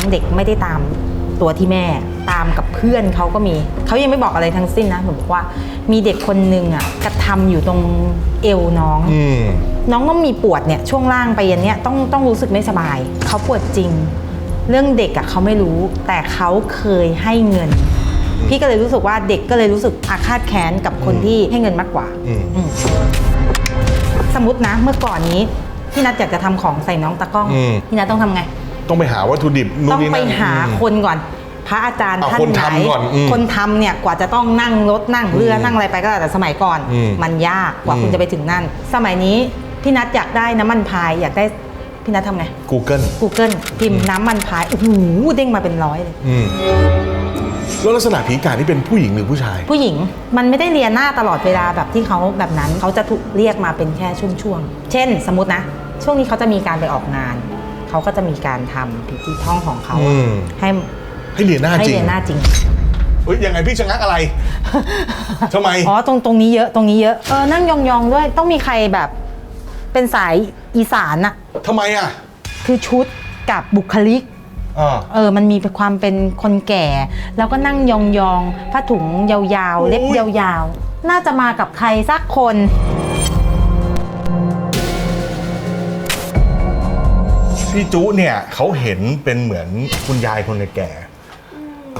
งเด็กไม่ได้ตามตัวที่แม่ตามกับเพื่อนเขาก็มี เขายังไม่บอกอะไรทั้งสิ้นนะหนูบอกว่ามีเด็กคนหนึ่งอะกระทำอยู่ตรงเอวน้อง อืมน้องก็มีปวดเนี่ยช่วงล่างไปยันเนี้ยต้องต้องรู้สึกไม่สบาย เขาปวดจริง เรื่องเด็กอะเขาไม่รู้ แต่เขาเคยให้เงิน พี่ก็เลยรู้สึกว่าเด็กก็เลยรู้สึกอาฆาตแค้นกับคนที่ให้เงินมากกว่า อืม อืมสมมตินะเมื่อก่อนนี้พี่นัทอยากจะทำของใส่น้องตะกล้องอืม พี่นัทต้องทำไง ต้องไปหาวัตถุดิบนู่นต้องนี่ไปนั่น หาอืมคนก่อน พระอาจารย์เอาท่านคนไหนทำก่อนอืมคนทำเนี่ยกว่าจะต้องนั่งรถนั่งเรือนั่งอะไรไปก็แล้วแต่สมัยก่อนอืมมันยากกว่าอืม คุณจะไปถึงนั่น สมัยนี้พี่นัทอยากได้น้ำมันพายอยากได้พี่นัททำไง Google Google พิมพ์น้ำมันพายโอ้โหเด้งมาเป็นร้อยเลย อืมแล้วลักษณะผีกาที่เป็นผู้หญิงหรือผู้ชาย ผู้หญิงมันไม่ได้เรียนหน้าตลอดเวลาแบบที่เขาแบบนั้น เขาจะถูกเรียกมาเป็นแค่ช่วงๆ เช่น สมมตินะ ช่วงนี้เขาจะมีการไปออกงาน เขาก็จะมีการทำพิธีท่องของเขาอืม ให้ให้เรียนหน้าให้จริงเรียนหน้าจริง เฮ้ยยังไงพี่ชะงักอะไร ทำไม อ๋อตรงตรงนี้เยอะตรงนี้เยอะเออนั่งยองๆด้วยต้องมีใครแบบ เป็นสายอีสานอะทำไมอะคือชุดกับบุคลิก อ่า เออ มันมีความเป็นคนแก่ แล้วก็นั่งยองๆผ้าถุงยาวๆ เล็บยาวๆ น่าจะมากับใครสักคน พี่จุเนี่ยเขาเห็นเป็นเหมือนคุณยายคนแก่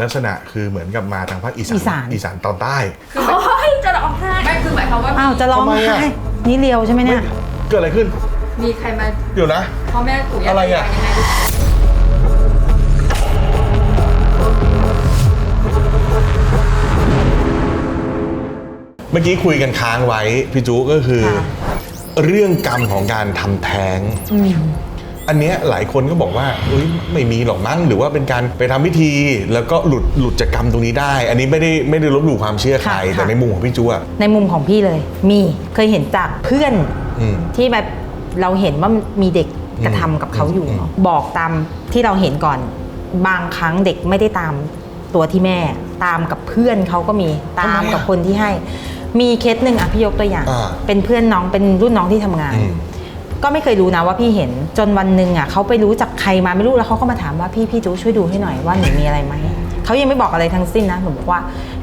ลักษณะคือเหมือนกับมาทางภาคอีสานอีสานอีสานตอนใต้คือแบบจะร้องไห้ไม่คือหมายความว่าอ้าวจะร้องทำไมไห้อะนี่เลียวใช่ไหมเนี่ย เกิดอะไรขึ้น มีใครมาเดี๋ยวนะ พ่อแม่ปู่ย่าอะไรตาอะยายยังไงดูเมื่อกี้คุยกันค้างไว้ พี่จุก็คือ ค่ะ เรื่องกรรมของการทำแท้ง อืมอันเนี้ยหลายคนก็บอกว่าเอ้ยไม่มีหรอกมั้งหรือว่าเป็นการไปทำพิธี แล้วก็หลุดหลุดจากกรรมตรงนี้ได้ อันนี้ไม่ได้ไม่ได้ลบหลู่ความเชื่อใคร ค่ะ แต่ในมุมของพี่จุอะในมุมของพี่เลย มีเคยเห็นจากเพื่อนอืม ที่แบบเราเห็นว่ามีเด็กกระทำกับเขาอยู่ อืม บอกตามที่เราเห็นก่อน บางครั้งเด็กไม่ได้ตามตัวที่แม่ ตามกับเพื่อนเขาก็มีตามกับคนที่ให้ มีเคสหนึ่งอะพี่ยกตัวอย่าง อ่าเป็นเพื่อนน้องเป็นรุ่นน้องที่ทำงาน อืม ก็ไม่เคยรู้นะว่าพี่เห็นจนวันหนึ่งอะเขาไปรู้จากใครมาไม่รู้แล้วเขาก็มาถามว่าพี่พี่จูช่วยดูให้หน่อยว่าหนูมีอะไรไหมเขายังไม่บอกอะไรทั้งสิ้นนะหนูบอกว่า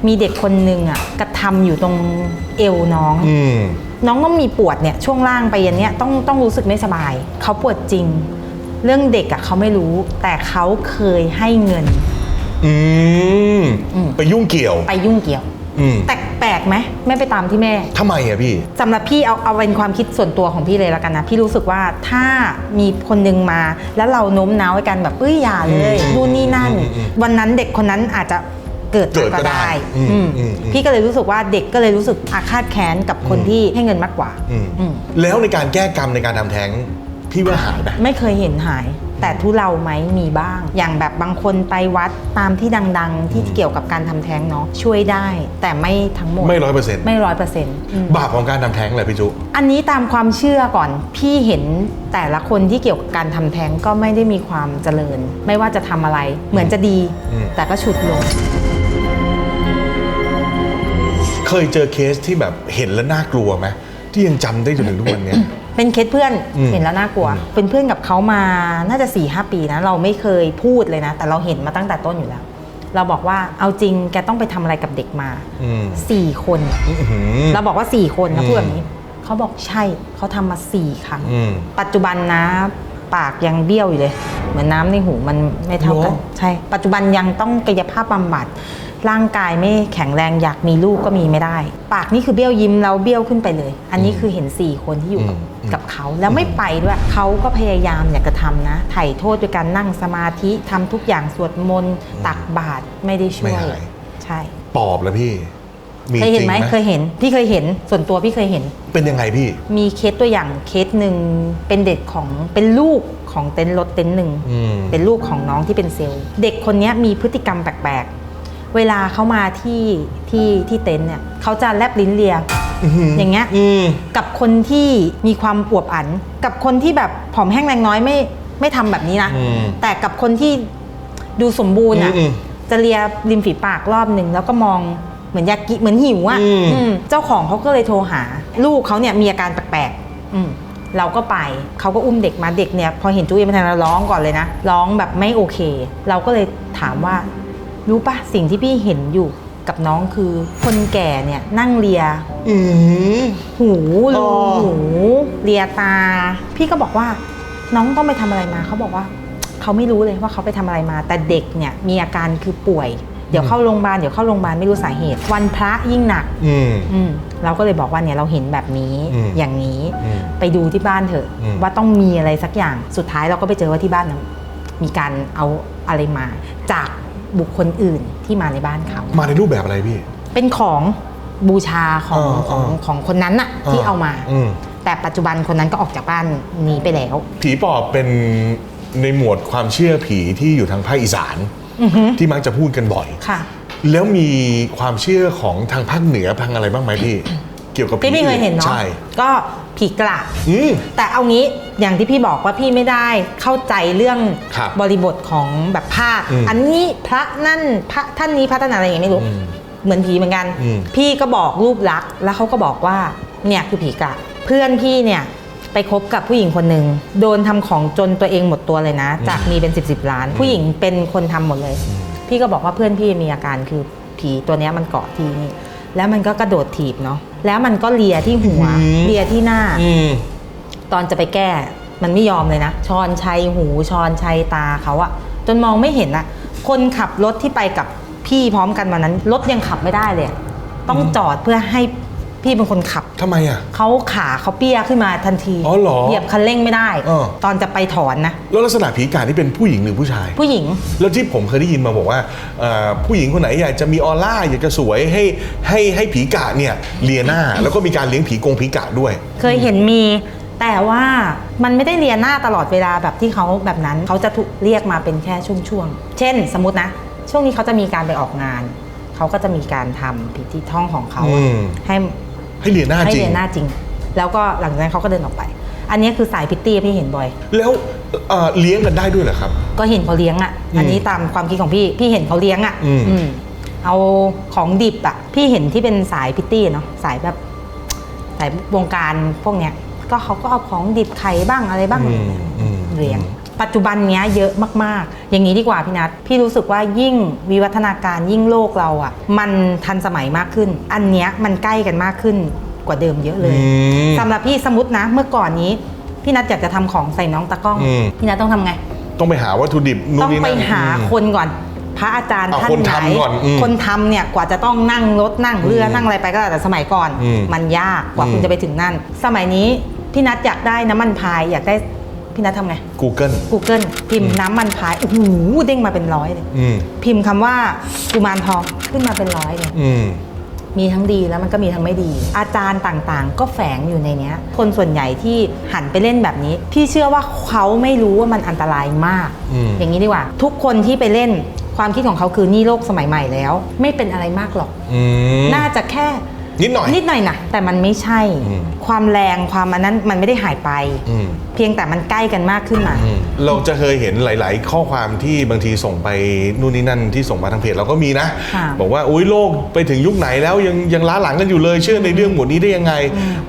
มีเด็กคนหนึ่งอะกระทำอยู่ตรงเอวน้องอืมน้องก็มีปวดเนี่ยช่วงล่างไปยันเนี้ยต้องต้องรู้สึกไม่สบายเขาปวดจริง เรื่องเด็กอะเขาไม่รู้ แต่เขาเคยให้เงิน อืมอืมไปยุ่งเกี่ยว ไปยุ่งเกี่ยว อืม แต่แปลกไหมไม่ไปตามที่แม่ ทำไมอะพี่ สำหรับพี่เอาเอาเป็นความคิดส่วนตัวของพี่เลยแล้วกันนะ พี่รู้สึกว่าถ้ามีคนนึงมา แล้วเราโน้มน้าวไว้กันแบบเอ้ยอย่าเลยอืมนู่นนี่นั่น อืมอืมวันนั้นเด็กคนนั้นอาจจะเกิดเกิดก็ก็ได้ได้อืมอืมอืมอืม พี่ก็เลยรู้สึกว่าเด็กก็เลยรู้สึกอาฆาตแค้นกับคนที่ให้เงินมากกว่าอืมอืมแล้วในการแก้กรรมในการทำแท้ง พี่ว่าหายไหมไม่เคยเห็นหาย แต่ทุเราไหมมีบ้าง อย่างแบบบางคนไปวัดตามที่ดังๆ ที่เกี่ยวกับการทำแท้งเนาะช่วยได้ แต่ไม่ทั้งหมดไม่ร้อยเปอร์เซ็นต์ไม่ร้อยเปอร์เซ็นต์บาปของการทำแท้งอะไรพี่จุอันนี้ตามความเชื่อก่อนพี่เห็นแต่ละคนที่เกี่ยวกับการทำแท้งก็ไม่ได้มีความเจริญ ไม่ว่าจะทำอะไร เหมือนจะดีอืมแต่ก็ฉุดลงเคยเจอเคสที่แบบเห็นแล้วน่ากลัวไหมที่ยังจำได้จนถึงทุกวันเนี้ย เป็นเคสเพื่อนอืมเห็นแล้วน่ากลัว เป็นเพื่อนกับเขามาน่าจะ4ี่หปีนะ เราไม่เคยพูดเลยนะ แต่เราเห็นมาตั้งแต่ต้นอยู่แล้ว เราบอกว่าเอาจริงแกต้องไปทำอะไรกับเด็กมาอืม สี่คน อื้อหือ เราบอกว่า 4 คนอืนะมพูดแบบนี้ เขาบอกใช่เขาทำมา 4 ครั้ง อืมปัจจุบันนะ ปากยังเบี้ยวอยู่เลย เหมือนน้ำในหูมันไม่เท่ากัน เหรอ ใช่ ปัจจุบันยังต้องกายภาพบำบัด ร่างกายไม่แข็งแรงอยากมีลูกก็มีไม่ได้ ปากนี่คือเบี้ยวยิ้มแล้วเบี้ยวขึ้นไปเลย อันนี้คือเห็น4คนที่อยู่กับอืม กับเขาแล้วไม่ไปด้วยเขาก็พยายามอยากจะทำนะไถ่โทษด้วยการนั่งสมาธิทำทุกอย่างสวดมนต์ตักบาตรไม่ได้ช่ไม่วยหาย ใช่ ปอบแล้วพี่ มีเคยจเห็นริงไหไหมมเคยเห็นพี่เคยเห็นส่วนตัวพี่เคยเห็น เป็นยังไงพี่ มีเคสตัวอย่างเคสหนึ่งเป็นเด็กของเป็นลูกของเต็นท์รถเต็นท์หนึ่งอืม เป็นลูกของน้องที่เป็นเซลล์ เด็กคนนี้มีพฤติกรรมแปลกๆ เวลาเขามาที่ที่ที่เต็นท์เนี่ยเขาจะแลบลิ้นเลียอื้อหืออย่างเงี้ยอืมกับคนที่มีความอวบอัน กับคนที่แบบผอมแห้งแรงน้อยไม่ไม่ทำแบบนี้นะอืมแต่กับคนที่ดูสมบูรณ์อะอืมจะเลียริมฝีปากรอบหนึ่งแล้วก็มองเหมือนอยากกิเหมือนหิวอะอืมอืมเจ้าของเขาก็เลยโทรหา ลูกเขาเนี่ยมีอาการแปลกๆอืมเราก็ไปเขาก็อุ้มเด็กมาเด็กเนี่ย พอเห็นจุ้ยมาทางเราร้องก่อนเลยนะ ร้องแบบไม่โอเค เราก็เลยถามว่า รู้ปะสิ่งที่พี่เห็นอยู่กับน้องคือ คนแก่เนี่ยนั่งเลีย อืม หูอ๋รูอหูเลียตา พี่ก็บอกว่า น้องต้องไปทำอะไรมาเขาบอกว่า เขาไม่รู้เลยว่าเขาไปทำอะไรมา แต่เด็กเนี่ยมีอาการคือป่วย เดี๋ยวเข้าโรงพยาบาลเดี๋ยวเข้าโรงพยาบาลไม่รู้สาเหตุ วันพระยิ่งหนัก อืม อืมเราก็เลยบอกว่าเนี่ยเราเห็นแบบนี้อืมอย่างนี้ อืมไปดูที่บ้านเถอะ อืม ว่าต้องมีอะไรสักอย่างสุดท้ายเราก็ไปเจอว่าที่บ้านนะมีการเอาอะไรมา จาก บุคคลอื่นที่มาในบ้านเขา มาในรูปแบบอะไรพี่ เป็นของบูชาของอ่าของอ่าของคนนั้นน่ะที่เอามา อืม แต่ปัจจุบันคนนั้นก็ออกจากบ้านหนีไปแล้ว ผีปอบเป็นในหมวดความเชื่อผีที่อยู่ทางภาคอีสานอือฮึที่มักจะพูดกันบ่อย ค่ะ แล้วมีความเชื่อของทางภาคเหนือทางอะไรบ้างไหมพี่ เกี่ยวกับผีพี่ไม่เคยเห็นเนาะใช่ ก็ ผีกระอืม แต่เอางี้อย่างที่พี่บอกว่าพี่ไม่ได้เข้าใจเรื่องครับบริบทของแบบภาคอืมอันนี้พระนั่นพระท่านนี้พระท่านอะไรอย่างเงี้ยไม่รู้ อืมเหมือนผีเหมือนกัน อืม พี่ก็บอกรูปลักษณ์แล้วเขาก็บอกว่าเนี่ยคือผีกระเพื่อนพี่เนี่ยไปคบกับผู้หญิงคนหนึ่งโดนทำของจนตัวเองหมดตัวเลยนะ จากมีเป็น 10บสล้าน ผู้หญิงเป็นคนทำหมดเลย พี่ก็บอกว่าเพื่อนพี่มีอาการคือผีตัวเนี้ยมันเกาะที่นี่แล้วมันก็กระโดดถีบเนาะ แล้วมันก็เลียที่หัว อืม เลียที่หน้า อืม ตอนจะไปแก้ มันไม่ยอมเลยนะชอนชัยหูชอนชัยตาเขาอะจนมองไม่เห็นอะคนขับรถที่ไปกับพี่พร้อมกันวันนั้นรถยังขับไม่ได้เลยอะต้องจอดเพื่อให้ พี่เป็นคนขับ ทำไมอะ เขาขาเขาเปี้ยขึ้นมาทันทีอ๋อเหรอเหยียบคันเร่งไม่ได้ เออ ตอนจะไปถอนนะ แล้วลักษณะผีกาที่เป็นผู้หญิงหรือผู้ชาย ผู้หญิง แล้วที่ผมเคยได้ยินมาบอกว่าเอ่อผู้หญิงคนไหนอยากจะมีออร่าอยากจะสวยให้ให้ให้ผีกะเนี่ยเลียหน้า แล้วก็มีการเลี้ยงผีกงผีกะด้วย เคยเห็นมี แต่ว่ามันไม่ได้เรียนหน้าตลอดเวลาแบบที่เขาแบบนั้นเขาจะถูกเรียกมาเป็นแค่ช่วงๆ เช่น สมมตินะ ช่วงนี้เขาจะมีการไปออกงาน เขาก็จะมีการทำพิธีท่องของเขาอะอืม ให้ ให้เลียหน้าให้จริง เรียนหน้าจริง แล้วก็หลังจากนั้นเขาก็เดินออกไป อันนี้คือสายพิตตี้พี่เห็นบ่อย แล้วเอ่อเลี้ยงกันได้ด้วยเหรอครับ ก็เห็นเขาเลี้ยงอะอืมอันนี้ตามความคิดของพี่ พี่เห็นเขาเลี้ยงอะอืมอืมเอาของดิบอะ พี่เห็นที่เป็นสายพิตตี้เนาะ สายแบบ สายวงการพวกเนี้ย ก็เขาก็เอาของดิบไข่บ้างอะไรบ้างอืมอืมเลี้ยง ปัจจุบันเนี้ยเยอะมากๆ อย่างนี้ดีกว่าพี่นัทพี่รู้สึกว่ายิ่งวิวัฒนาการยิ่งโลกเราอะ มันทันสมัยมากขึ้น อันเนี้ยมันใกล้กันมากขึ้นกว่าเดิมเยอะเลยอืมสำหรับพี่สมมตินะ เมื่อก่อนนี้ พี่นัทอยากจะทำของใส่น้องตะกล้องอืม พี่นัทต้องทำไง ต้องไปหาวัตถุดิบนู่นต้องนี่ไปนั่นหาอืม คนก่อน พระอาจารย์เอาท่านคนไหนทำก่อนอืมคนทำเนี่ยกว่าจะต้องนั่งรถนั่งเรืออืมนั่งอะไรไปก็แล้วแต่สมัยก่อน อืมมันยากกว่าอืมคุณจะไปถึงนั่น สมัยนี้พี่นัทอยากได้น้ำมันพายอยากได้ พี่นัททำไง Google Google พิมพ์น้ำมันพายโอ้โหเด้งมาเป็นร้อยเลย อืมพิมพ์คำว่ากุมารทองขึ้นมาเป็นร้อยเลยอืม มีทั้งดีแล้วมันก็มีทั้งไม่ดี อาจารย์ต่างๆ ก็แฝงอยู่ในเนี้ย คนส่วนใหญ่ที่หันไปเล่นแบบนี้ พี่เชื่อว่าเขาไม่รู้ว่ามันอันตรายมาก อืม อย่างนี้ดีกว่า ทุกคนที่ไปเล่นความคิดของเขาคือนี่โลกสมัยใหม่แล้ว ไม่เป็นอะไรมากหรอก อืม น่าจะแค่ นิดหน่อย นิดหน่อยนะแต่มันไม่ใช่ อืม ความแรงความอันนั้นมันไม่ได้หายไป อืม เพียงแต่มันใกล้กันมากขึ้นมาอืมเราจะเคยเห็นหลาย ๆ ข้อความที่บางทีส่งไปนู่นนี่นั่นที่ส่งมาทางเพจเราก็มีนะ ค่ะบอกว่าอุ้ยโลกไปถึงยุคไหนแล้วยังยังล้าหลังกันอยู่เลยเชื่อในเรื่องหมดนี้ได้ยังไง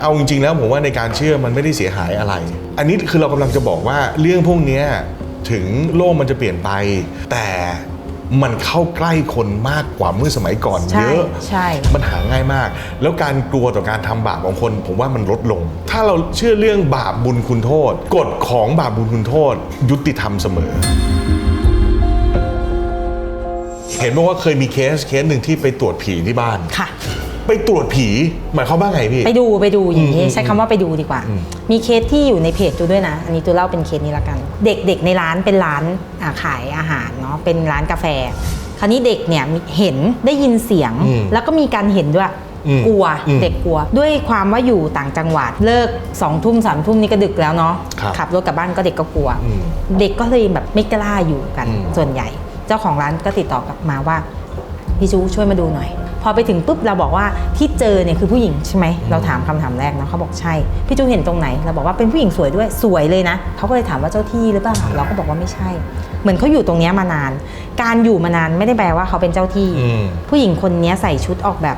เอาจริง ๆ แล้วผมว่าในการเชื่อมันไม่ได้เสียหายอะไร อันนี้คือเรากำลังจะบอกว่าเรื่องพวกเนี้ยถึงโลกมันจะเปลี่ยนไป แต่ มันเข้าใกล้คนมากกว่าเมื่อสมัยก่อนใช่เยอะใช่มันหาง่ายมาก แล้วการกลัวต่อการทำบาปของคน ผมว่ามันลดลง ถ้าเราเชื่อเรื่องบาปบุญคุณโทษกฎของบาปบุญคุณโทษ ยุติธรรมเสมอ เห็นบอกว่าเคยมีเคสเคสหนึ่งที่ไปตรวจผีที่บ้านค่ะ ไปตรวจผีหมายความว่าไงพี่ ไปดูไปดูอย่างนี้อืมใช้คำว่าไปดูดีกว่าอืมมีเคสที่อยู่ในเพจจูด้วยนะ อันนี้จูเล่าเป็นเคสนี้ละกัน เด็กๆในร้านเป็นร้านอ่าขายอาหารเนาะเป็นร้านกาแฟ คราวนี้เด็กเนี่ยมีเห็นได้ยินเสียงอืมแล้วก็มีการเห็นด้วยอืมกลัวอืมเด็กกลัว ด้วยความว่าอยู่ต่างจังหวัดเลิกสองทุ่มสามทุ่มนี่ก็ดึกแล้วเนาะครับขับรถกลับบ้านก็เด็กก็กลัวอืมเด็กก็เลยแบบไม่กล้าอยู่กันอืมส่วนใหญ่ เจ้าของร้านก็ติดต่อกลับมาว่าพี่จูช่วยมาดูหน่อย พอไปถึงปุ๊บเราบอกว่าที่เจอเนี่ยคือผู้หญิงใช่ไหมเราถามคำถามแรกเนาะเขาบอกใช่พี่จูเห็นตรงไหน เราบอกว่าเป็นผู้หญิงสวยด้วยสวยเลยนะเขาก็เลยถามว่าเจ้าที่หรือเปล่าเราก็บอกว่าไม่ใช่ เหมือนเขาอยู่ตรงเนี้ยมานาน การอยู่มานานไม่ได้แปลว่าเขาเป็นเจ้าที่อืมผู้หญิงคนเนี้ยใส่ชุดออกแบบ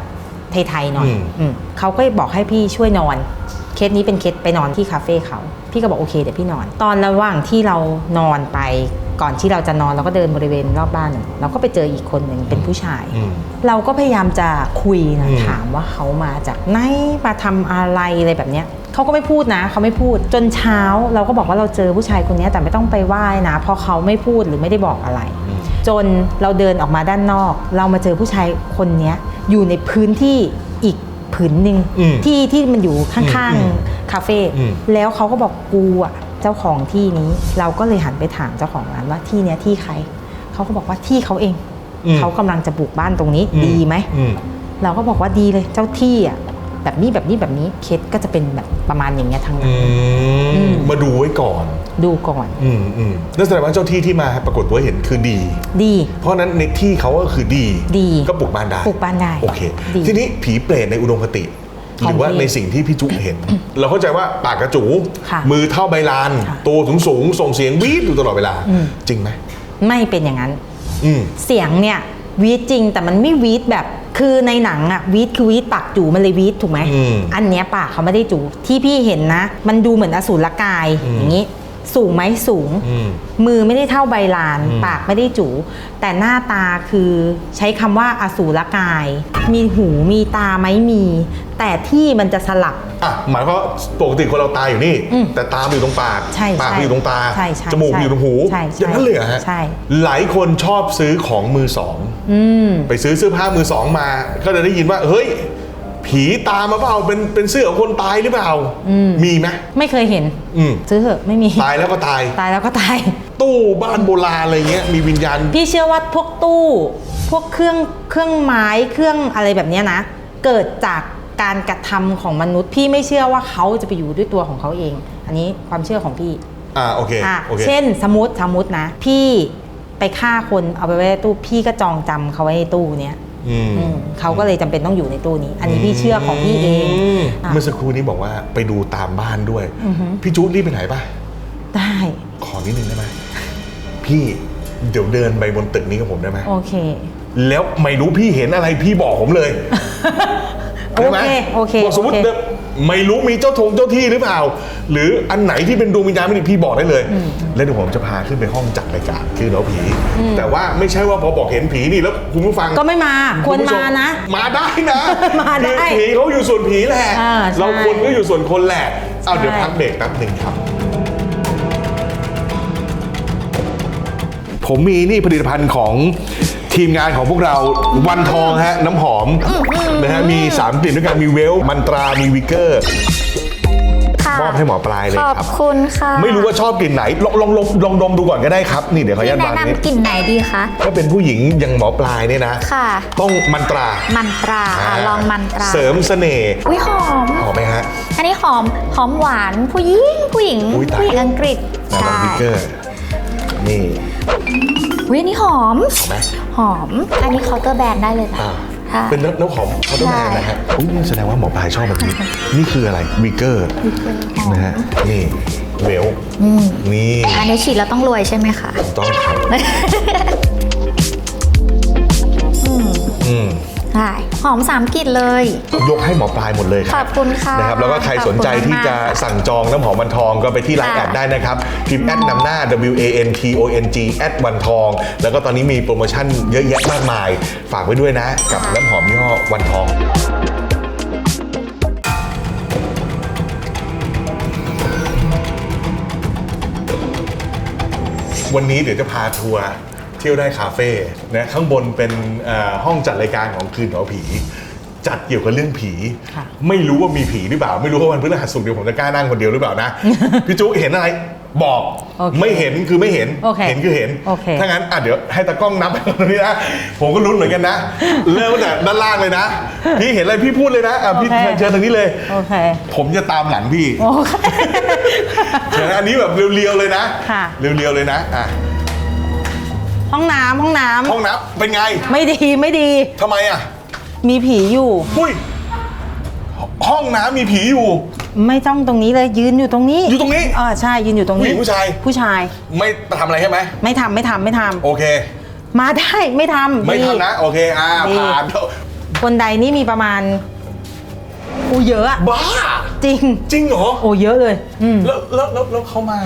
ไทยๆหน่อยอืมอืมเขาก็บอกให้พี่ช่วยนอนเคเคสนี้เป็นเคสไปนอนที่คาเฟ่เขา พี่ก็บอกโอเคเดี๋ยวพี่นอน ตอนระหว่างที่เรานอนไป ก่อนที่เราจะนอนเราก็เดินบริเวณรอบบ้านเราก็ไปเจออีกคนหนึ่งเป็นผู้ชายอืมเราก็พยายามจะคุยนะอืมถามว่าเขามาจากไหนมาทำอะไรอะไรแบบเนี้ยเขาก็ไม่พูดนะเขาไม่พูดจนเช้าเราก็บอกว่าเราเจอผู้ชายคนเนี้ยแต่ไม่ต้องไปไหว้นะ เพราะเขาไม่พูดหรือไม่ได้บอกอะไร จนเราเดินออกมาด้านนอก เรามาเจอผู้ชายคนเนี้ยอยู่ในพื้นที่อีกผืนหนึ่งอืมที่ที่มันอยู่ข้างอืมๆคาเฟ่อืมแล้วเขาก็บอกกูอะ เจ้าของที่นี้ เราก็เลยหันไปถามเจ้าของร้านว่าที่เนี้ยที่ใครเขาก็บอกว่าที่เขาเอง อืมเขากำลังจะปลูกบ้านตรงนี้ อืม ดีไหม อืม เราก็บอกว่าดีเลยเจ้าที่อะแบบนี้แบบนี้แบบนี้เคสก็จะเป็นแบบประมาณอย่างเงี้ยทั้งนั้อืนอืม มมาดูไว้ก่อน ดูก่อน อืมอืมนั่นแสดงว่าเจ้าที่ที่มาปรากฏตัวให้เห็นคือดี ดี เพราะฉะนั้นในที่เขาก็คือดีดีก็ปลูกบ้านได้ปลูกบ้านได้โอเค ดี ทีนี้ผีเปรตในอุดมคติ หของรือว่าพี่ในสิ่งที่พี่จุ๊เห็น เราเข้าใจว่าปากกระจู ค่ะมือเท่าใบลาน ค่ะ ตัวสูงสูงๆส่งเสียงวีดอยู่ตลอดเวลาอืมจริงไหมไม่เป็นอย่างนั้น อืม เสียงเนี่ยวีดจริงแต่มันไม่วีดแบบคือในหนังอะวีดคือวีดปากจูมันเลยวีดถูกไหมอืมอันเนี้ยปากเขาไม่ได้จูที่พี่เห็นนะ มันดูเหมือนอสูรกายอืมอย่างนี้ สูงไหมสูง อืม มือไม่ได้เท่าใบลาน อืม ปากไม่ได้จู แต่หน้าตาคือใช้คำว่าอสูรกาย มีหูมีตาไหมมี แต่ที่มันจะสลับ อะหมายความว่าปกติคนเราตาอยู่นี่ อืมแต่ตามันอยู่ตรงปากใช่ปากใช่มันอยู่ตรงตาใช่ใช่จมูกมันอยู่ตรงหูใช่ใช่อย่างนั้นเลยเหรอฮะใช่ หลายคนชอบซื้อของมือสอง อืม ไปซื้อเสื้อผ้ามือสองมา ก็จะได้ยินว่า เฮ้ย ผีตามมาเปล่าเป็นเป็นเสื้อของคนตายหรือเปล่า อืม มีไหมไม่เคยเห็น อืมซื้อเถอะไม่มี ตายแล้วก็ตาย ตายแล้วก็ตาย ตู้บ้านโบราณอะไรเงี้ยมีวิญญาณ พี่เชื่อว่าพวกตู้ พวกเครื่องเครื่องไม้เครื่องอะไรแบบเนี้ยนะ เกิดจากการกระทำของมนุษย์พี่ไม่เชื่อว่าเขาจะไปอยู่ด้วยตัวของเขาเอง อันนี้ความเชื่อของพี่ อ่าโอเคอะโอเค เช่นสมมติสมมตินะ พี่ไปฆ่าคนเอาไปไว้ในตู้พี่ก็จองจำเขาไว้ในตู้เนี้ย อืม อืมเขาก็เลยจำเป็นต้องอยู่ในตู้นี้ อันนี้พี่เชื่อของพี่เอง มอะ เมื่อสักครู่นี้บอกว่าไปดูตามบ้านด้วย อือฮึพี่จุ๊รีบไปไหนป่ะ ได้ ขอนิดนึงได้ไหมพี่เดี๋ยวเดินไปบนตึกนี้กับผมได้ไหมโอเค แล้วไม่รู้พี่เห็นอะไรพี่บอกผมเลยโอได้ไหมเคโอเคบอกสมมติโอเค ไม่รู้มีเจ้าทงเจ้าที่หรือเปล่า หรืออันไหนที่เป็นดวงวิญญาณไม่ดีพี่บอกได้เลย แล้วเดี๋ยวผมจะพาขึ้นไปห้องจัดรายการคือเนาผี แต่ว่าไม่ใช่ว่าพอบอกเห็นผีนี่แล้วคุณผู้ฟังก็ไม่มาควรณผู้ชมานะ มาได้นะมาได้คือผีเขาอยู่ส่วนผีแหละอ่าใช่ เราคนก็อยู่ส่วนคนแหละเอาเดี๋ยวใช่พักเบรกแป๊บหนึ่งครับ ผมมีนี่ผลิตภัณฑ์ของ ทีมงานของพวกเราวันทองฮะน้ำหอมนะฮะมี 3 กลิ่นด้วยกันมีเวล มันตรา มีวิกเกอร์ ค่ะมอบให้หมอปลายเลยขอบครับ คุณค่ะไม่รู้ว่าชอบกลิ่นไหน ลองลองลองลองดมดูก่อนก็ได้ครับ นี่เดี๋ยวขออนุพี่ญาตวางแนะนี้นำกลิ่นไหนดีคะ ถ้าเป็นผู้หญิงอย่างหมอปลายเนี่ยนะ ค่ะ ต้องมันตรามันตราอะลองมันตราเสริมเสน่ห์อุ้ยหอม หอมไหมฮะ อันนี้หอม หอมหวานผู้หญิง ผู้หญิง อุ๊ยตาย ผู้หญิงอังกฤษ นะลองใช่วิกเกอร์ นี่ อุ้ยอันนี้หอมหอมไหมหอม อันนี้เคาน์เตอร์แบรนด์ได้เลยอ่าค่ะ เป็นน้ำน้ำหอมคาร์ดแมนนะฮะอุ๊ยนี่แสดงว่าหมอปลายชอบแบบนี้ นี่คืออะไรวิกเกอร์นะฮะนี่เวลอืมนี่อันนี้ฉีดแล้วต้องรวยใช่ไหมคะต้องครับอืมอืม ใช่หอมสามกลิ่นเลย ยกให้หมอปลายหมดเลยคขรัอบคุณค่ะนะครับแล้วก็ใครสนใจที่จะสั่งจองน้ำหอมวันทองก็ไปที่ไลน์แอค่ะดได้นะครับ พิมพ์แอดนำหน้า W A N T O N G แอดวันทอง แล้วก็ตอนนี้มีโปรโมชั่นเยอะแยะมากมาย ฝากไว้ด้วยนะ กับน้ำหอมยี่ห้อวันทอง วันนี้เดี๋ยวจะพาทัวร์ เที่ยวได้คาเฟ่นะข้างบนเป็นเอ่อห้องจัดรายการของคืนหมอผี จัดเกี่ยวกับเรื่องผีค่ะไม่รู้ว่ามีผีหรือเปล่า ไม่รู้ว่าวันพฤหัสศุกร์เดี๋ยวผมจะกล้านั่งคนเดียวหรือเปล่านะพี่จุเห็นอะไรบอกโอเคไม่เห็นคือไม่เห็นโอเคเห็นคือเห็นโอเคถ้างั้นอะเดี๋ยวให้ตากล้องนับไปตรงนี้นะผมก็ลุ้นเหมือนกันนะ เริ่มตั้งแต่ด้านล่างเลยนะ พี่เห็นอะไรพี่พูดเลยนะอะพี่โอเคเชิญทางนี้เลยโอเคผมจะตามหลังพี่โอเคเชิญนะอันนี้แบบเรียวๆเลยนะค่ะเรียวๆเลยนะอะ ห้องน้ำห้องน้ำห้องน้ำเป็นไงไม่ดีไม่ดี ทำไมอะมีผีอยู่ อุ้ยห้องน้ำมีผีอยู่ ไม่ต้องตรงนี้เลยยืนอยู่ตรงนี้อยู่ตรงนี้อ่าใช่ยืนอยู่ตรงนี้ผู้หญิงผู้ชาย ผู้ชาย ไม่ทำอะไรใช่ไหมไม่ทำไม่ทำไม่ทำโอเค มาได้ไม่ทำไม่ดี ทำนะ โอเคอ่าดี ผ่านคนใดนี่มีประมาณโอ้เยอะอะบ้า จริง จริงเหรอโอ้เยอะเลย อืมแล้วแล้วแล้วแล้วเขามา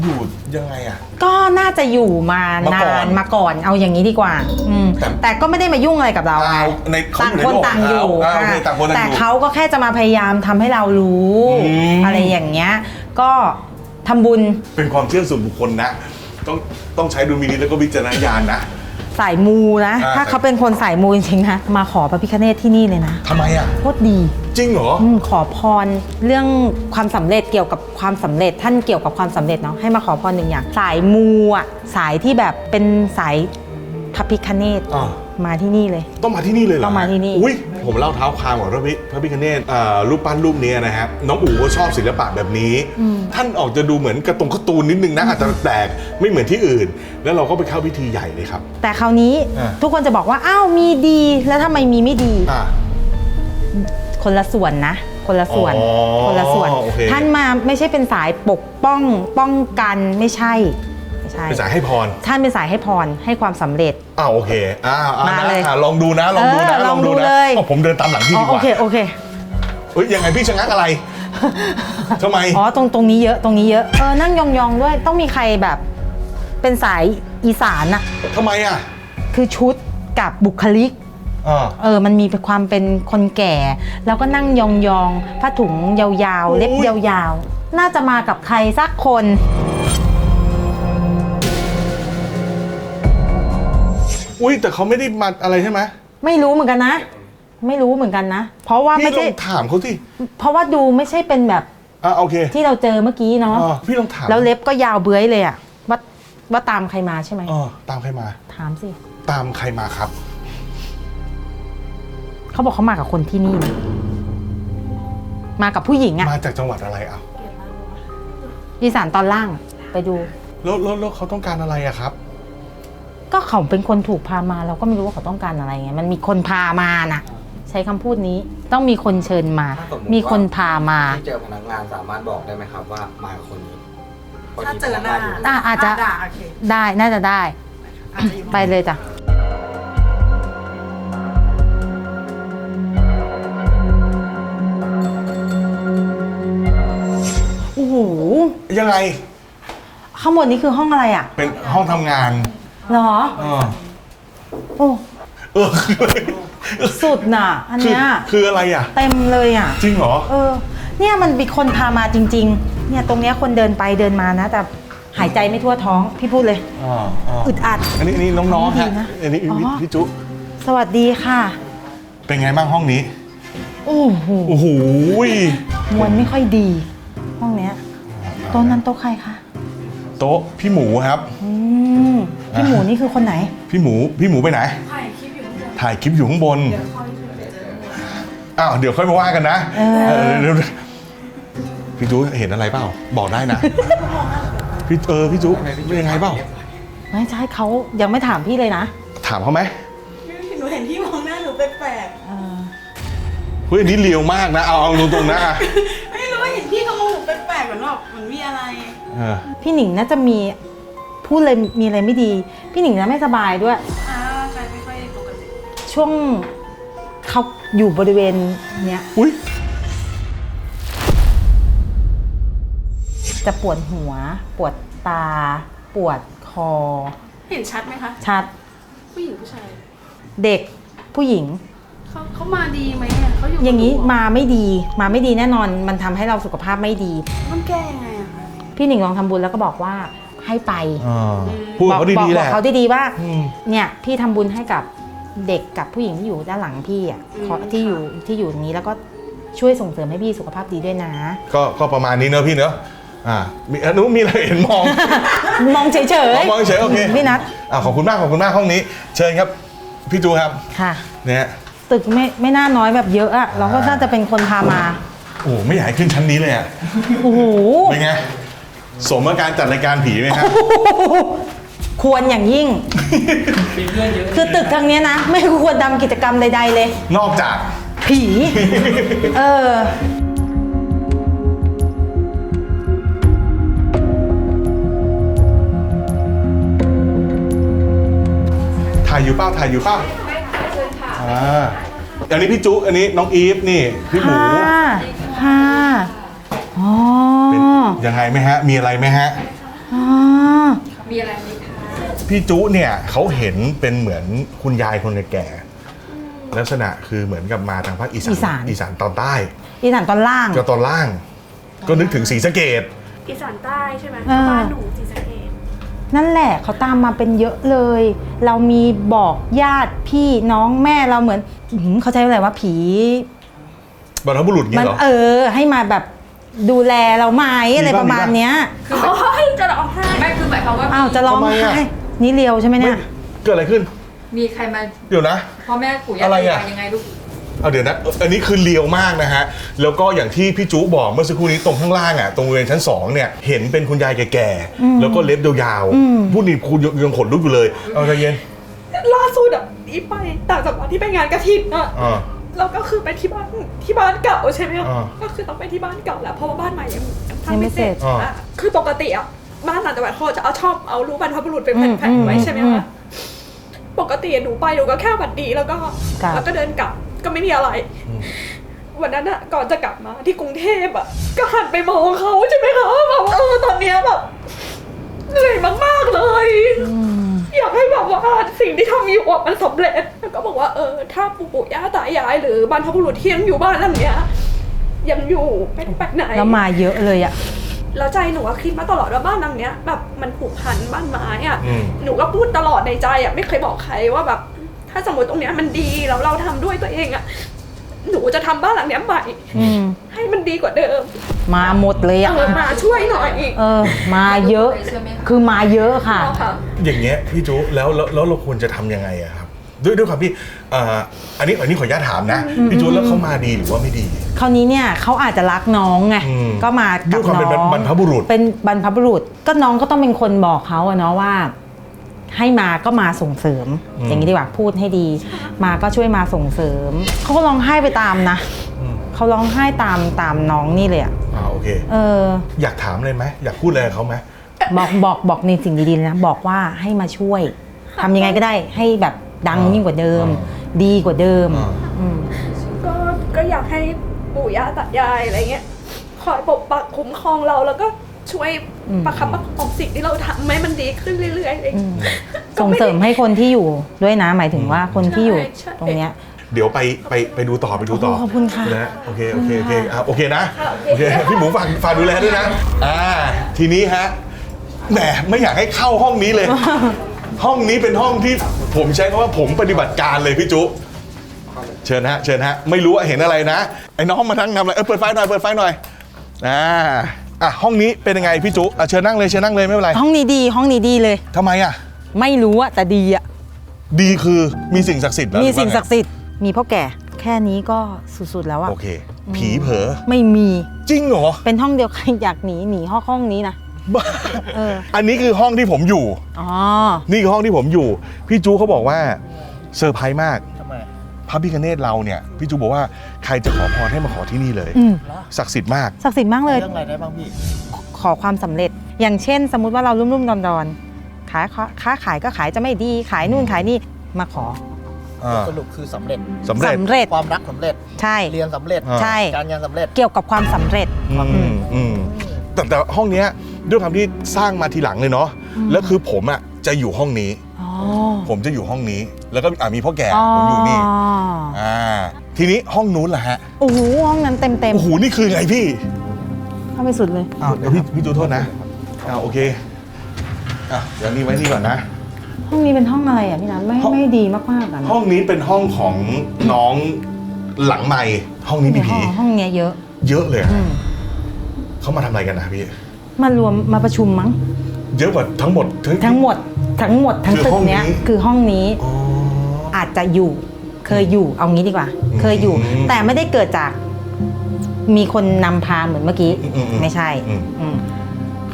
อยู่ยังไงอะก็น่าจะอยู่มานมาก่อนานมาก่อนเอาอย่างนี้ดีกว่าอืมแต่แต่ก็ไม่ได้มายุ่งอะไรกับเราอ้าวในเขาต่างอยู่ในคนโลกต่างอยู่อ่าโอเคค่ะต่างคนต่างอยู่แต่เขาก็แค่จะมาพยายามทำให้เรารู้ อืม อะไรอย่างเงี้ย ก็ทำบุญ เป็นความเชื่อส่วนบุคคลนะ ต้องต้องใช้ดุลมินิจแล้วก็วิจารณญาณนะ สายมูนะ อ่า ถ้าเขาเป็นคนสายมูจริงๆนะมาขอพระพิฆเนศที่นี่เลยนะทำไมอะ โคตรดีจริงเหรอ อืมขอพรเรื่องความสำเร็จเกี่ยวกับความสำเร็จท่านเกี่ยวกับความสำเร็จเนาะให้มาขอพรหนึ่งอย่าง สายมูอะสายที่แบบเป็นสาย พระพิฆเนศอ่า มาที่นี่เลย ต้องมาที่นี่เลยเหรอต้องมาที่นี่ อุ้ยผมเล่าเท้าความของพระพิพระพิคเนตอ่ารูปปั้นรูปนี้นะครับน้องอู๋ก็ชอบศิลปะแบบนี้ ท่านออกจะดูเหมือนการะตรงการ์ตูนนิดนึงนะอาจจะแปลกไม่เหมือนที่อื่น แล้วเราก็ไปเข้าพิธีใหญ่เลยครับ แต่คราวนี้อ่า ทุกคนจะบอกว่าอ้าวมีดีแล้วทำไมมีไม่ดี อ่า คนละส่วนนะ คนละส่วน อ๋อคนละส่วน โอเค ท่านมาไม่ใช่เป็นสายปกป้องป้องกันไม่ใช่ไม่ ใช่เป็นสายให้พรท่านเป็นสายให้พรให้ความสำเร็จ อ้าวโอเคอ่าอ่ามานะเลยอ่าลองดูนะลองดูนะเออลองดูนะเลยอ๋อผมเดินตามหลังพี่อ๋อดีกโอว่าเคโอเคเฮ้ยยังไงพี่ชะงักอะไรทำไม อ๋อตรงตรงนี้เยอะตรงนี้เยอะเออนั่งยองๆด้วยต้องมีใครแบบ เป็นสายอีสานอะทำไมอะคือชุดกับบุคลิก อ่า เออ มันมีความเป็นคนแก่ แล้วก็นั่งยองๆผ้าถุงยาวๆ เล็บยาวๆ น่าจะมากับใครสักคน อุ้ยแต่เขาไม่ได้มาอะไรใช่ไหมไม่รู้เหมือนกันนะ ไม่รู้เหมือนกันนะ เพราะว่าพี่ไม่ลใช่องถามเขาสิเพราะว่าดูไม่ใช่เป็นแบบอ่าโอเคที่เราเจอเมื่อกี้เนาะอ่าพี่ลองถามแล้วเล็บก็ยาวเบื้อยเลยอะว่าว่าตามใครมาใช่ไหมเออตามใครมา ถามสิตามใครมาครับ เขาบอกเขามากับคนที่นี่นะมากับผู้หญิงอะมาจากจังหวัดอะไรอะอีสานตอนล่างไปดู แล้วแล้วแล้วเขาต้องการอะไรอะครับ ก็เขาเป็นคนถูกพามาเราก็ไม่รู้ว่าเขาต้องการอะไรไงมันมีคนพามานะใช้คำพูดนี้ต้องมีคนเชิญมา ถ้าสมมุติมีคนพามาที่เจอพนักงานสามารถบอกได้ไหมครับว่ามากับคนนี้พถ้าดีเจอหน้าพกงยู่อะอาจจะ ด่าโอเคได้น่าจะได้ อาจจะอยู่ ไปเลยจ้ะโอ้โหยังไงข้างบนนี้คือห้องอะไรอะ เป็นห้องทำงาน เหรอเออโอ้ เออสุดน่ะ อันคือเนี้ยคืออะไรอะ เต็มเลยอะ จริงเหรอ เออ เนี่ยมันมีคนพามาจริง ๆ เนี่ยตรงเนี้ยคนเดินไปเดินมานะ แต่หายใจไม่ทั่วท้อง พี่พูดเลย อ่าอ่าอึดอัดอันนี้อันนี้น้องๆดีฮะนะอันนี้อ๋อพี่พี่จุ สวัสดีค่ะ เป็นไงบ้างห้องนี้ โอ้โห โอ้โหมวลไม่ค่อยดี ห้องเนี้ยโต๊ะนั้นโต๊ะใครคะ โต๊ะพี่หมูครับ อืม พี่หมูนี่คือคนไหน พี่หมูพี่หมูไปไหน ถ่ายคลิปอยู่ที่เดิมถ่ายคลิปอยู่ข้างบนอ้าว เดี๋ยวค่อยมาว่ากันนะเออเออเดี๋ยวพี่จุเห็นอะไรเปล่า บอกได้นะ พี่เออพี่จุเป็นยังไงเปล่า ไม่ใช่เขายังไม่ถามพี่เลยนะถามเขาไหมหนูเห็นพี่มองหน้าหนูแปลกเออเฮ้ยอันนี้เลียวมากนะ เอาเอาตรงๆนะอะๆไม่รู้ว่าเห็นพี่เขามองหนูแปลกๆเหมือนแบบเหมือนมีอะไร เออพี่หนิงน่าจะมี พูดเลยมีอะไรไม่ดี พี่หนิงน่าไม่สบายด้วย อ่าใจไม่ค่อยปกติช่วงเขาอยู่บริเวณเนี้ยอุ้ยจะปวดหัว ปวดตา ปวดคอ เห็นชัดไหมคะ ชัดผู้หญิงผู้ชายเด็กผู้หญิง เขาเขามาดีไหมอะเขาอยู่อย่างนี้นี้มาไม่ดีมาไม่ดีแน่นอน มันทำให้เราสุขภาพไม่ดีมันแก้ยังไงอะคะพี่หนิงลองทำบุญแล้วก็บอกว่า ให้ไปอ่าพูดกับเขาบอกดีๆแหบอละ กเขาดีๆว่า อืม เนี่ยพี่ทำบุญให้กับเด็กกับผู้หญิงที่อยู่ด้านหลังพี่อะขอที่อยู่ที่อยู่นี้แล้วก็ช่วยส่งเสริมให้พี่สุขภาพดีด้วยนะ ก็ก็ประมาณนี้เนอะพี่เนอะอ่ามีอนุมีอะไรเห็นมอง มองเฉยๆมองเฉยๆโอเคพี่นัทอ่าขอบคุณมากขอบคุณมากห้องนี้ เชิญครับพี่จูครับค่ะ เนี่ย ตึกไม่ไม่น่าน้อยแบบเยอะอะเราก็น่าจะเป็นคนพามา โอ้โหไม่อยากให้ขึ้นชั้นนี้เลยอะ โอ้โหเป็นไง สมกับการจัดรายการผีไหมครับ ควรอย่างยิ่งคือตึกทางเนี้ยนะ ไม่ควรทำกิจกรรมใด ๆ เลย นอกจาก ผี เออ ถ่ายอยู่เป้าถ่ายอยู่เป้าอ่าอันนี้พี่จุ อันนี้น้องอีฟนี่ พี่หมูค่ะค่ะ อ๋อเป็นยังไงไหมฮะ มีอะไรไหมฮะ อ๋อพี่จุเนี่ยเขาเห็นเป็นเหมือนคุณยายคนแก่ๆลักษณะคือเหมือนกับมาทางภาคอีสานอีสานตอนใต้ อีสานตอนล่าง ก็ตอนล่าง ก็นึกถึงสีสะเกดอีสานใต้ใช่ไหมอ่า บ้านหนูศรีสะเกษนั่นแหละเขาตามมาเป็นเยอะเลย เรามีบอกญาติพี่น้องแม่เราเหมือนอื้อหือเขาใช้อะไรว่าผี บรรพบุรุษมันี่เหรอ เออ ให้มาแบบ ดูแลเราไหมอะไรมีบ้างประมาณมีบ้างเนี้ยโอ้ยจะร้องไห้ไม่คือหมายความว่าอ้าวจะร้องทำไมอะ ไห้นี่เลียวใช่ไหมไม่เนี่ย เกิดอะไรขึ้น มีใครมาเดี๋ยวนะ พ่อแม่ปู่ย่าอะไรตาอะยายยังไงลูก เอาเดี๋ยวนะเอ่ออันนี้คือเลียวมากนะฮะ แล้วก็อย่างที่พี่จุบอกเมื่อสักครู่นี้ตรงข้างล่างอะตรงบริเวณชั้นสองเนี่ย เห็นเป็นคุณยายแก่ๆ แล้วก็เล็บยาวๆพูดนี่คุณยังขนลุกอยู่เลย เอาใจเย็นล่าสุดอะอีไปต่างจังหวัดที่ไปงานกระถิ่นอะ อ่า เราก็คือไปที่บ้านที่บ้านเก่าใช่ไหมคะอ่าก็คือต้องไปที่บ้านเก่าแล้วเพราะว่าบ้านใหม่ยังยังยังทำไม่ไม่เสเสร็ร็จจอะคือปกติอะบ้านต่างจังหวัดเขาจะเอาชอบเอารูปบรรพบุรุษไปอืมแผ่นๆไว้ใช่ไหมอืมคะปกติหนูไปหนูก็แค่หวัดดีแล้วก็กลับ แล้วก็เดินกลับก็ไม่มีอะไรวันนั้นอะก่อนจะกลับมาที่กรุงเทพอะก็หันไปมองเขาใช่ไหมคะแบบว่าเออตอนเนี้ยแบบเหนื่อยมากๆเลย อ ยากให้แบบว่าสิ่งที่ทำอยู่อะมันสำเร็จแล้วก็บอกว่าเออถ้าปู่ปู่ย่าตายาย หรือบรรพบุรุษที่ยังอยู่บ้านหลังเนี้ยยังอยู่ไม่ได้ไปไหนแล้วมาเยอะเลยอะแล้วใจหนูอะคิดมาตลอดว่าบ้านหลังเนี้ยแบบมันผูกพันบ้านไม้อะอืมหนูก็พูดตลอดในใจอะไม่เคยบอกใครว่าแบบ ถ้าสมมติตรงเนี้ยมันดีแล้วเราทำด้วยตัวเองอะ หนูจะทำบ้านหลังเนี้ยใหม่ อืมให้มันดีกว่าเดิมมาหมดเลยเออะอมาช่วยหน่อยเออ มาเยอะเชื่อไหมคะคือมาเยอะค่ะเอาค่ะ อย่างเงี้ยพี่จุแล้วแล้วแล้วเราควรจะทำยังไงอะครับ ด้วยด้วยความที่เอ่ออันนี้อันนี้ขออนุญาตถามนะพี่จุแล้วเขามาดีหรือว่าไม่ดี คราวนี้เนี่ยเขาอาจจะรักน้องไงอืมก็มาด้กับวยความเป็นน้องบรรพบุรุษเป็นบรรพบุรุษ ก็น้องก็ต้องเป็นคนบอกเขาอะเนาะว่า ให้มาก็มาส่งเสริมอืมอย่างนี้ดีกว่าพูดให้ดี มาก็ช่วยมาส่งเสริม เขาก็ร้องไห้ไปตามนะอืมเขาร้องไห้ตามตามน้องนี่เลยอะอ่าโอเค เออ อยากถามเลยไหมอยากพูดอะไรกับเขาไหมบอกบอกบอกในสิ่งดีๆเลยนะ บอกว่าให้มาช่วยทำยังไงก็ได้ให้แบบดังอ่ายิ่ยิ่งกว่าเดิมอ่ดีกว่าเดิมอ่า อืม ก็ก็อยากให้ปู่ย่าตายายอะไรเงี้ยคอยปกปักคุ้มครองเราแล้วก็ ช่วยอืมประคับประคองสิ่งที่เราทำให้มันดีขึ้นเรื่อยๆอะไรอืเงี้มยส่งเสริมให้คนที่อยู่ด้วยนะหมายถึงว่าคนที่อยู่ใช่ใช่ตรงเนี้ยเดี๋ยวไปไปไปดูต่อไปดูต่อโอ้ขอบคุณค่ะนะโอเคโอเคโอเคอะโอเคนะโอเคพี่หมูฝากฝากดูแลด้วยนะอ่าทีนี้ฮะแหมไม่อยากให้เข้าห้องนี้เลย ห้องนี้เป็นห้องที่ผมใช้คำว่าผมปฏิบัติการเลยพี่จุเชิญฮะเชิญฮะไม่รู้ว่าเห็นอะไรนะไอ้น้องมาทั้งทำอะไรเออเปิดไฟหน่อยเปิดไฟหน่อยอ่า อะห้องนี้เป็นยังไงพี่จุอะเชิญนั่งเลยเชิญนั่งเลยไม่เป็นไรห้องนี้ดีห้องนี้ดีเลยทำไมอะ ไม่รู้อะแต่ดีอะดีคือมีสิ่งศักดิ์สิทธิ์แล้วมีหรือว่าสิ่งไศักดิ์สิทธิ์มีพ่อแก่แค่นี้ก็สุดๆแล้วอะโอเค ผีเผลอไม่มีจริงเหรอเป็นห้องเดียวใครอยากหนีหนีห้องห้องนี้นะบ้าเอออันนี้คือห้องที่ผมอยู่อ๋อนี่คือห้องที่ผมอยู่ พี่จูเขาบอกว่าเซอร์ไพรส์มาก พระพิคเนตเราเนี่ยพี่จูบอกว่าใครจะขอพรให้มาขอที่นี่เลยอืมศักดิ์สิทธิ์มาก ศักดิ์สิทธิ์มากเลย เรื่องอะไรได้บ้างพี่ ขอความสำเร็จ อย่างเช่น สมมุติว่าเรารุ่มๆดอนๆขายค้าขายก็ขายจะไม่ดีขายนู่นขายนี่มาขออ่าสรุปคือสำเร็จ สำเร็จ สำเร็จความรักสำเร็จ ใช่ เรียนสำเร็จ อ่า ใช่ การงานสำเร็จ เกี่ยวกับความสำเร็จ อืมอืมแต่แต่ห้องเนี้ยด้วยความที่สร้างมาทีหลังเลยเนาะแล้วคือผมอะจะอยู่ห้องนี้อ๋อ ผมจะอยู่ห้องนี้ แล้วก็อะมีพ่อแก่ผมอยู่นี่อ่าทีนี้ห้องนู้นล่ะฮะโอ้โหห้องนั้นเต็มเต็มโอ้โหนี่คือไงพี่ๆเข้าไปสุดเลยอ้าวเดี๋ยวพี่พี่จูโทษนะอ้าวโอเคอะเดี๋ยวนี้ไว้นี่ก่อนนะ ห้องนี้เป็นห้องอะไรอะพี่นัทไม่ห้องไม่ดีมากๆอะนะห้องนี้เป็นห้องของน้องหลังใหม่ห้องนี้มีผีห้องห้องเนี้ยเยอะ เยอะเลยอะอืมเขามาทำอะไรกันนะพี่มารวมมาประชุมมั้ง เยอะกว่าทั้งหมดทั้งหมดทั้งหมดทั้งคือตึกห้องเนี้ยนี้ คือห้องนี้อ๋อ อาจจะอยู่ เคยอยู่เอางี้ดีกว่า อืมเคยอยู่ แต่ไม่ได้เกิดจาก มีคนนำพาเหมือนเมื่อกี้ อืมอืมอืมไม่ใช่อืม อืม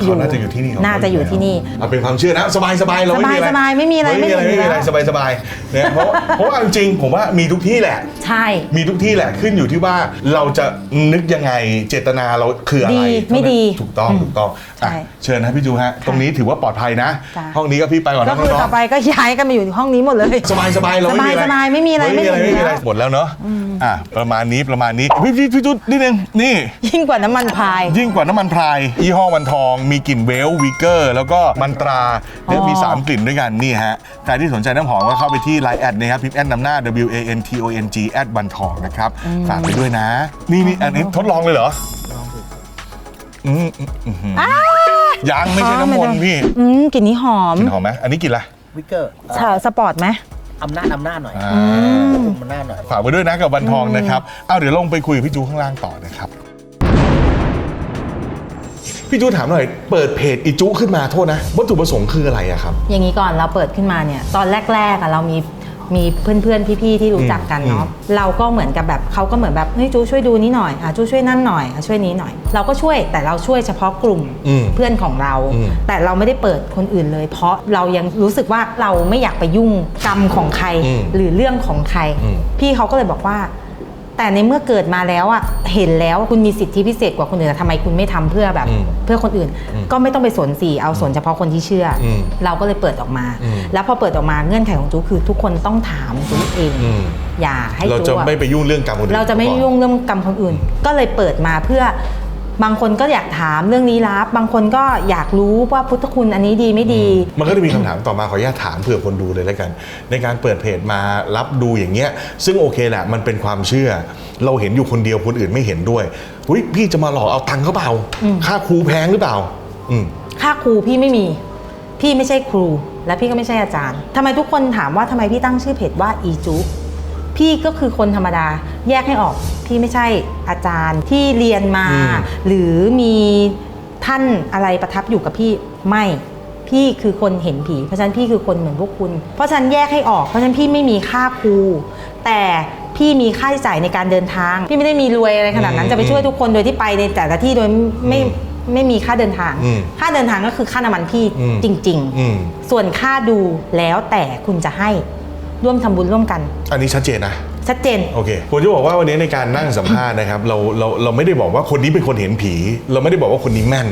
เขาน่าจะอยู่ที่นี่ของน่าจะอยู่ที่นี่เอาเป็นความเชื่อนะสบายสบายเราไม่มีอะไรสบายๆไม่มีอะไรไม่มีอะไรไม่ไม่มีมีอะไรแล้วสบายสบายเนี่ยเพราะเพราะว่าจริงๆผมว่ามีทุกที่แหละ ใช่ มีทุกที่แหละขึ้นอยู่ที่ว่าเราจะนึกยังไงเจตนาเราคืออะไรดีไม่ดีถูกต้องถูกต้องใช่อะเชิญนะพี่จูฮะตรงนี้ถือว่าปลอดภัยนะจ้ะห้องนี้ก็พี่ไปก่อนก็นะคือน้องต่อไปก็ย้ายกันมาอยู่ห้องนี้หมดเลยสบายสบายเราไม่มีอะไรสบายๆไม่มีอะไรไม่มีอะไรไม่ไม่มีมีอะไรแล้วหมดแล้วเนาะอะประมาณนี้ประมาณนี้พี่พี่พี่จุดนิดนึงนี่ ยิ่งกว่าน้ำมันพาย ยิ่งกว่าน้ำมันพรายยี่ห้อวันทองมีกลิ่นเวลวีเกอร์ แล้วก็มันตราเนี่ยอ๋อมี 3 กลิ่นด้วยกันนี่ฮะ ใครที่สนใจน้ำหอมก็เข้าไปที่ไลน์แอดนะครับพิมพ์แอดนำหน้า W A N T O N G แอดวันทองนะครับฝากไปด้วยนะ นี่นี่อันนี้ทดลองเลยเหรออืมอืมอืมอืมยังไม่ใช่น้ำมนต์พี่อืมกลิ่นนี้หอมกลิ่นหอมไหมอันนี้กลิ่นอะไรวิกเกอร์เฉาสปอร์ตไหมอำนาจอำนาจหน่อยอ่าคุมอำนาจหน่อย ฝากไปด้วยนะกับวันทองนะครับเอาเดี๋ยวลงไปคุยกับพี่จูข้างล่างต่อนะครับ พี่จูถามหน่อย เปิดเพจอีจูขึ้นมาโทษนะ วัตถุประสงค์คืออะไรอะครับ อย่างนี้ก่อนเราเปิดขึ้นมาเนี่ย ตอนแรกๆอะเรามีมีเพื่อนๆพี่ๆที่รู้จักกันเนาะเราก็เหมือนกับแบบเขาก็เหมือนแบบเฮ้ยจูช่วยดูนี้หน่อยอะจูช่วยนั่นหน่อยอะช่วยนี้หน่อย เราก็ช่วยแต่เราช่วยเฉพาะกลุ่มอืมเพื่อนของเราอืมแต่เราไม่ได้เปิดคนอื่นเลย เพราะเรายังรู้สึกว่าเราไม่อยากไปยุ่งกรรมของใครอืมหรือเรื่องของใครอืมพี่เขาก็เลยบอกว่า แต่ในเมื่อเกิดมาแล้วอะเห็นแล้วคุณมีสิทธิพิเศษกว่าคนอื่นอะทำไมคุณไม่ทำเพื่อแบบ อืมเพื่อคนอื่นก็ไม่ต้องไปสนสีเอาสนเฉพาะคนที่เชื่ออมเราก็เลยเปิดออกมา อืม แล้วพอเปิดออกมาเงื่อนไขของจูคือทุกคนต้องถามจูเอง อืมอย่าให้เราจูจะอะ ไม่ไปยุ่งเรื่องกรรมคนอื่น เราจะไม่ยุ่งเรื่องกรรมคนอื่น ก็เลยเปิดมาเพื่อ บางคนก็อยากถามเรื่องลี้ลับบางคนก็อยากรู้ว่าพุทธคุณอันนี้ดีไม่ดี มันก็จะมีคำถามต่อมาขออนุญาตถามเผื่อคนดูเลยแล้วกัน ในการเปิดเพจมารับดูอย่างเงี้ย ซึ่งโอเคแหละมันเป็นความเชื่อ เราเห็นอยู่คนเดียวคนอื่นไม่เห็นด้วยอุยพี่จะมาหลอกเอาตังค์เขาเปล่าค่าครูแพงหรือเปล่า อืมค่าครูพี่ไม่มี พี่ไม่ใช่ครู และพี่ก็ไม่ใช่อาจารย์ทำไมทุกคนถามว่าทำไมพี่ตั้งชื่อเพจว่าอีจุ พี่ก็คือคนธรรมดาแยกให้ออก พี่ไม่ใช่อาจารย์ที่เรียนมาอืมหรือมีท่านอะไรประทับอยู่กับพี่ไม่พี่คือคนเห็นผี เพราะฉะนั้นพี่คือคนเหมือนพวกคุณ เพราะฉะนั้นแยกให้ออก เพราะฉะนั้นพี่ไม่มีค่าครู แต่พี่มีค่าใช้จ่ายในการเดินทาง พี่ไม่ได้มีรวยอะไรขนาดนั้นอืมจะไปช่วยทุกคนโดยที่ไปในแต่ละที่โดยไม่อืมไม่มีค่าเดินทางอืมค่าเดินทางก็คือค่าน้ำมันพี่อืมจริงอืมๆส่วนค่าดูแล้วแต่คุณจะให้ ร่วมทำบุญร่วมกัน อันนี้ชัดเจนนะ ชัดเจน โอเคผมจะบอกว่าวันนี้ในการนั่งสัมภาษณ์นะครับเราเราเราไม่ได้บอกว่าคนนี้เป็นคนเห็นผี เราไม่ได้บอกว่าคนนี้แม่น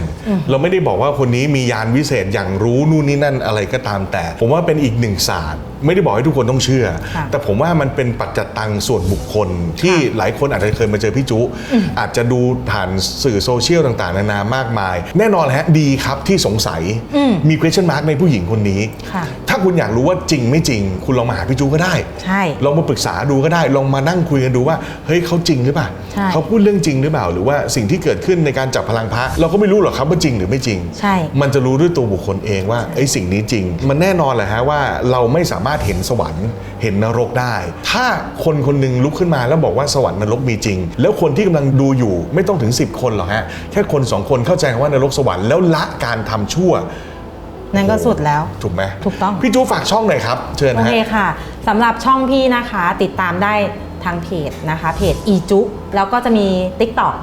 เราไม่ได้บอกว่าคนนี้มียานวิเศษอย่างรู้นู่นนี่นั่นอะไรก็ตามแต่ ผมว่าเป็นอีกหนึ่งศาสตร์ ไม่ได้บอกให้ทุกคนต้องเชื่อ ค่ะแต่ผมว่ามันเป็นปัจจตังส่วนบุคคล ที่หลายคนอาจจะเคยมาเจอพี่จุ อาจจะดูผ่านสื่อโซเชียลต่างๆนานามากมาย แน่นอนแหละฮะดีครับที่สงสัยมี question mark ในผู้หญิงคนนี้ ค่ะ ถ้าคุณอยากรู้ว่าจริงไม่จริง คุณลองมาหาพี่จุก็ได้ ใช่ ลองมาปรึกษาดูก็ได้ลองมานั่งคุยกันดูว่าเฮ้ยเขาจริงหรือเปล่าใช่เขาพูดเรื่องจริงหรือเปล่า หรือว่าสิ่งที่เกิดขึ้นในการจับพลังพระเราก็ไม่รู้หรอกครับว่าจริงหรือไม่จริง ใช่ มันจะรู้ด้วยตัวบุคคลเองว่าไอ้ยสิ่งนี้จริง มันแน่นอนแหละฮะว่าเราไม่สามารถเห็นสวรรค์เห็นนรกได้ ถ้าคนคนหนึงลุกขึ้นมาแล้วบอกว่าสวรรค์นรกมีจริง แล้วคนที่กำลังดูอยู่ไม่ต้องถึง 10 คนหรอกฮะแค่คนสองคนเข้าใจว่านรกสวรรค์แล้วละการทำชั่ว นั่นก็สุดแล้ว ถูกไหมถูกต้อง พี่จูฝากช่องหน่อยครับ เชิญโอฮะ เคค่ะสำหรับช่องพี่นะคะติดตามได้ทางเพจนะคะเพจอีจุแล้วก็จะมี TikTok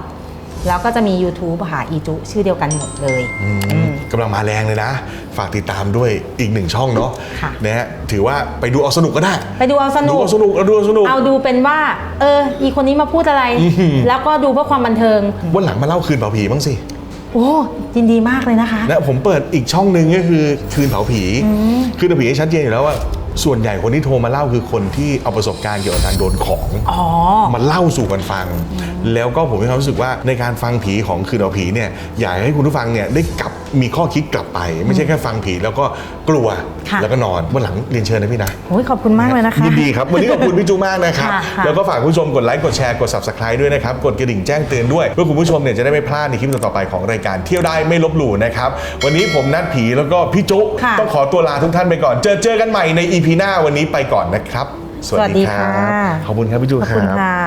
แล้วก็จะมี YouTube ค่ะอีจุชื่อเดียวกันหมดเลยอืมอืมกำลังมาแรงเลยนะ ฝากติดตามด้วยอีกหนึ่งช่องเนาะค่ะ นะฮะถือว่าไปดูเอาสนุกก็ได้ ไปดูเอาสนุดูก เอาสนุกเอาดูเอาสนุก เอาดูเป็นว่า เออ อีคนนี้มาพูดอะไรอื้อหือแล้วก็ดูเพื่อความบันเทิง วันหลังมาเล่าคืนเผาผีบ้างสิ โอ้ยินดีมากเลยนะคะนะผมเปิดอีกช่องหนึ่งก็คือคืนเผาผี คืนเผาผีชัดเจนอยู่แล้วว่า ส่วนใหญ่คนที่โทรมาเล่าคือคนที่เอาประสบการณ์เกี่ยวกับการโดนของอ๋อมาเล่าสู่กันฟัง แล้วก็ผมมีความรู้สึกว่าในการฟังผีของคืนเอาผีเนี่ยอยากให้คุณผู้ฟังเนี่ยได้กลับมีข้อคิดกลับไป ไม่ใช่แค่ฟังผีแล้วก็กลัวค่ะแล้วก็นอนวันหลังเรียนเชิญนะพี่นะโอ้ยขอบคุณมากเลยนะคะยินดีครับ วันนี้ขอบคุณพี่จูมากนะครับค่ะค่ะแล้วก็ฝากคุณผู้ชมกดไลค์กดแชร์กด subscribe ด้วยนะครับกดกระดิ่งแจ้งเตือนด้วยเพื่อคุณผู้ชมเนี่ยจะได้ไม่พลาดในคลิปต่อๆไปของรายการเที่ยวได้ไม่ลบหลู่นะครับวันนี้ผมนัดผีแล้วก็พี่จุค่ะต้องขอตัวลาทุกท่านไปก่อน เจอเจอกันใหม่ใน EP หน้าวันนี้ไปก่อนนะครับ สวัสสวัสดีดีครัค่ะบขอบคุณครับพี่จูขอบคคุณรับค่ะ